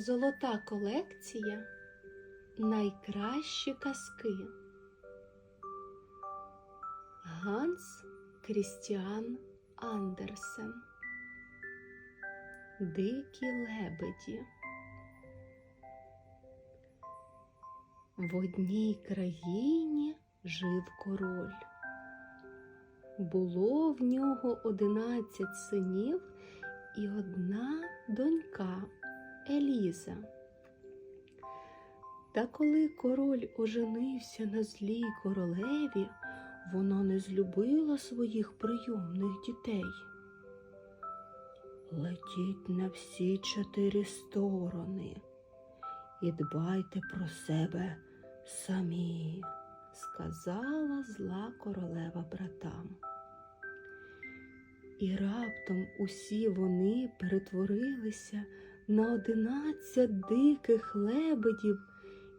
Золота колекція Найкращі казки. Ганс Крістіан Андерсен. Дикі лебеді. В одній країні жив король. Було в нього одинадцять синів і одна донька Еліза. Та коли король оженився на злій королеві, вона не злюбила своїх прийомних дітей. Летіть на всі чотири сторони і дбайте про себе самі, сказала зла королева братам. І раптом усі вони перетворилися на одинадцять диких лебедів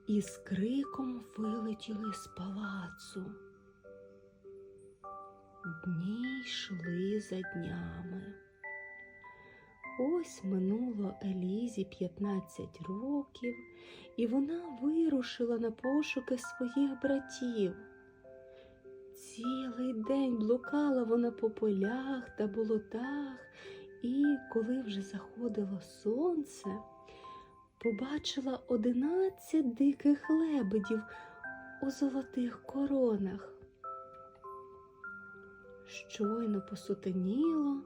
і з криком вилетіли з палацу. Дні йшли за днями. Ось минуло Елізі 15 років, і вона вирушила на пошуки своїх братів. Цілий день блукала вона по полях та болотах, і, коли вже заходило сонце, побачила одинадцять диких лебедів у золотих коронах. Щойно посутеніло,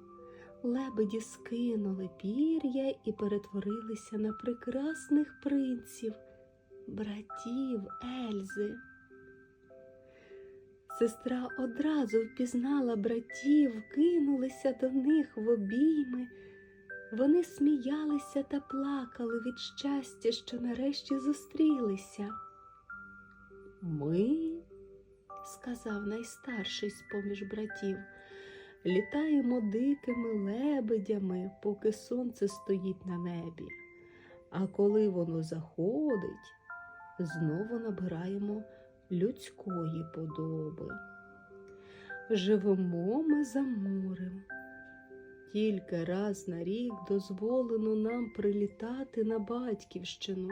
лебеді скинули пір'я і перетворилися на прекрасних принців, братів Ельзи. Сестра одразу впізнала братів, кинулися до них в обійми. Вони сміялися та плакали від щастя, що нарешті зустрілися. Ми, сказав найстарший з поміж братів, літаємо дикими лебедями, поки сонце стоїть на небі. А коли воно заходить, знову набираємо людської подоби. Живемо ми за морем. Тільки раз на рік дозволено нам прилітати на батьківщину.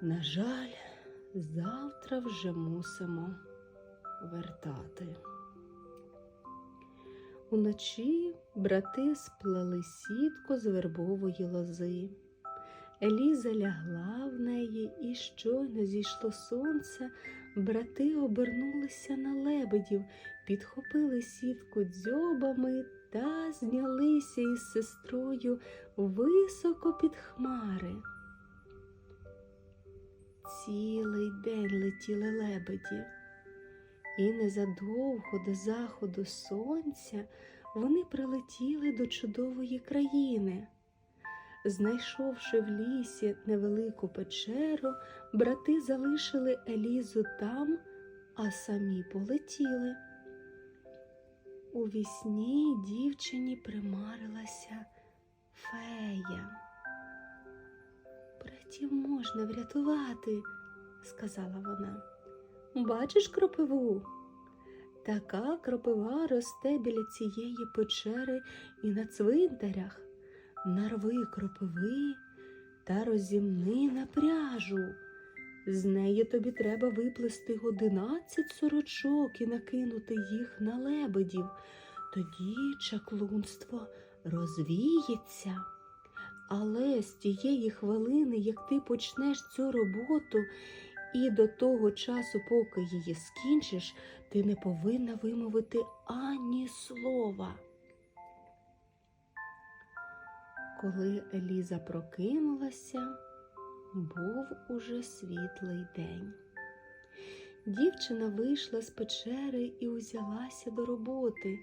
На жаль, завтра вже мусимо вертати. Уночі брати сплели сітку з вербової лози. Еліза лягла в неї, і щойно зійшло сонце, брати обернулися на лебедів, підхопили сітку дзьобами та знялися із сестрою високо під хмари. Цілий день летіли лебеді, і незадовго до заходу сонця вони прилетіли до чудової країни. Знайшовши в лісі невелику печеру, брати залишили Елізу там, а самі полетіли. У вісні дівчині примарилася фея. Братів можна врятувати, сказала вона. Бачиш кропиву? Така кропива росте біля цієї печери і на цвинтарях нарви кропиви та розімни на пряжу. З неї тобі треба виплести одинадцять сорочок і накинути їх на лебедів. Тоді чаклунство розвіється. Але з тієї хвилини, як ти почнеш цю роботу, і до того часу, поки її скінчиш, ти не повинна вимовити ані слова. Коли Еліза прокинулася, був уже світлий день. Дівчина вийшла з печери і узялася до роботи.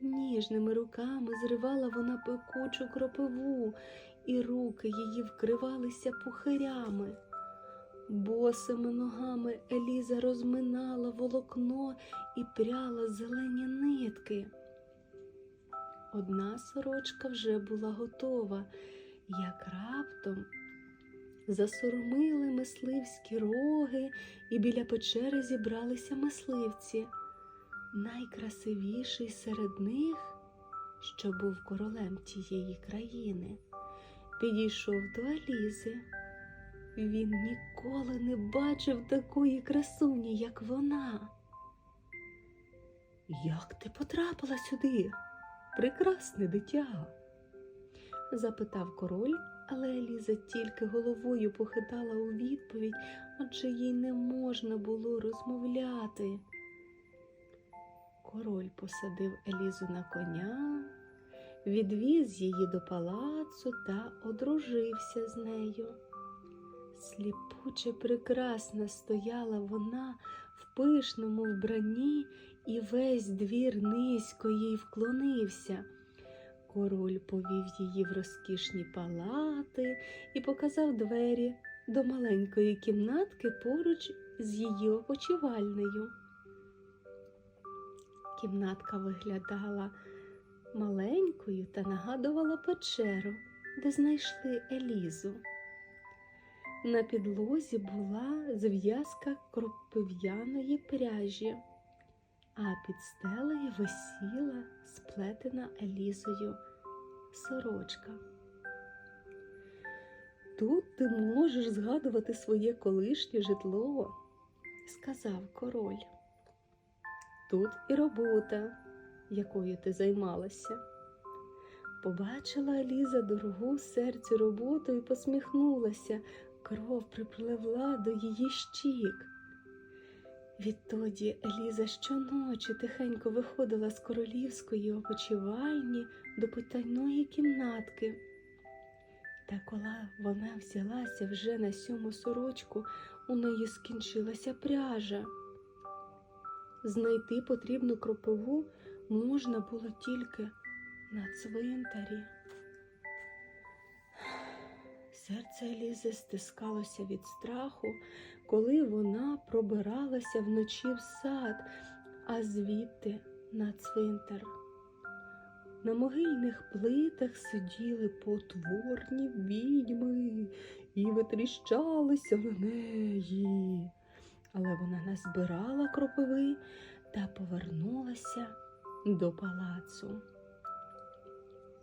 Ніжними руками зривала вона пекучу кропиву, і руки її вкривалися пухирями. Босими ногами Еліза розминала волокно і пряла зелені нитки. Одна сорочка вже була готова, як раптом засоромили мисливські роги, і біля печери зібралися мисливці. Найкрасивіший серед них, що був королем тієї країни, підійшов до Алізи. Він ніколи не бачив такої красуні, як вона. Як ти потрапила сюди, прекрасне дитя? запитав король, але Еліза тільки головою похитала у відповідь, адже їй не можна було розмовляти. Король посадив Елізу на коня, відвіз її до палацу та одружився з нею. Сліпуче прекрасна стояла вона в пишному вбранні, і весь двір низько їй вклонився. Король повів її в розкішні палати і показав двері до маленької кімнатки поруч з її опочивальнею. Кімнатка виглядала маленькою та нагадувала печеру, де знайшли Елізу. На підлозі була зв'язка кропив'яної пряжі, а під стелею висіла сплетена Елізою сорочка. Тут ти можеш згадувати своє колишнє житло, сказав король. Тут і робота, якою ти займалася. Побачила Еліза дорогу серцю роботу і посміхнулася. Кров припливла до її щік. Відтоді Еліза щоночі тихенько виходила з королівської опочивальні до потайної кімнатки. Та коли вона взялася вже на сьому сорочку, у неї скінчилася пряжа. Знайти потрібну кропиву можна було тільки на цвинтарі. Серце Елізи стискалося від страху, коли вона пробиралася вночі в сад, а звідти на цвинтар. На могильних плитах сиділи потворні відьми і витріщалися на неї. Але вона назбирала кропиви та повернулася до палацу.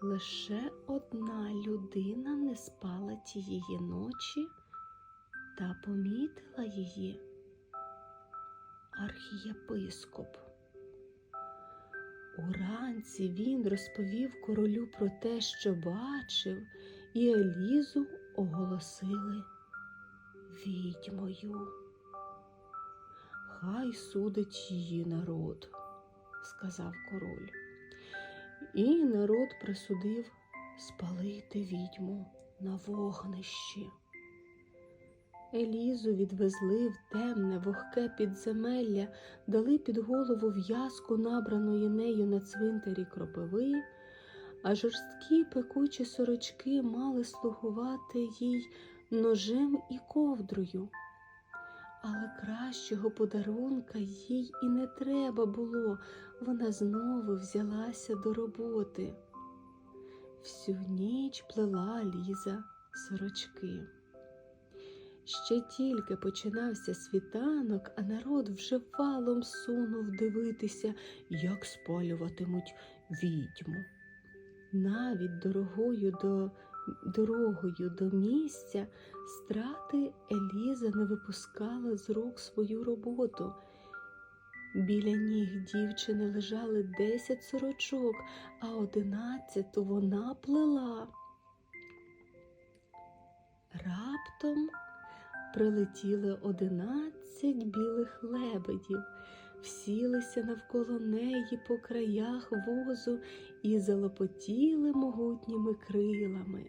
Лише одна людина не спала тієї ночі та помітила її архієпископ. Уранці він розповів королю про те, що бачив, і Елізу оголосили відьмою. Хай судить її народ, сказав король. І народ присудив спалити відьму на вогнищі. Елізу відвезли в темне вогке підземелля, дали під голову в'язку набраної нею на цвинтарі кропиви, а жорсткі пекучі сорочки мали слугувати їй ножем і ковдрою. Але кращого подарунка їй і не треба було, вона знову взялася до роботи. Всю ніч плела Ліза сорочки. Ще тільки починався світанок, а народ вже валом сунув дивитися, як спалюватимуть відьму. Навіть дорогою до, дорогою до місця страти Еліза не випускала з рук свою роботу. Біля ніг дівчини лежали десять сорочок, а одинадцяту вона плела. Раптом прилетіли одинадцять білих лебедів, всілися навколо неї по краях возу і залопотіли могутніми крилами.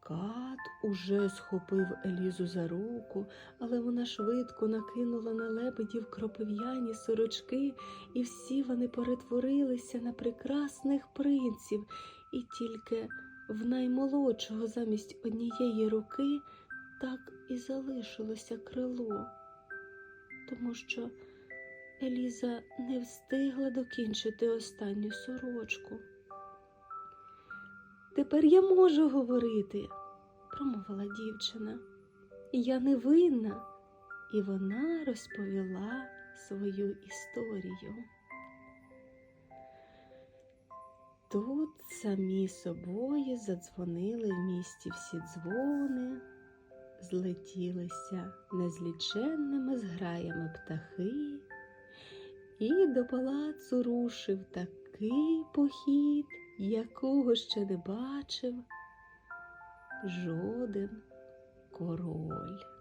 Кат уже схопив Елізу за руку, але вона швидко накинула на лебедів кропив'яні сорочки, і всі вони перетворилися на прекрасних принців, і тільки в наймолодшого замість однієї руки так і залишилося крило, тому що Еліза не встигла докінчити останню сорочку. Тепер я можу говорити, промовила дівчина. Я не винна, і вона розповіла свою історію. Тут самі собою задзвонили в місті всі дзвони, злетілися незліченними зграями птахи, і до палацу рушив такий похід, якого ще не бачив жоден король.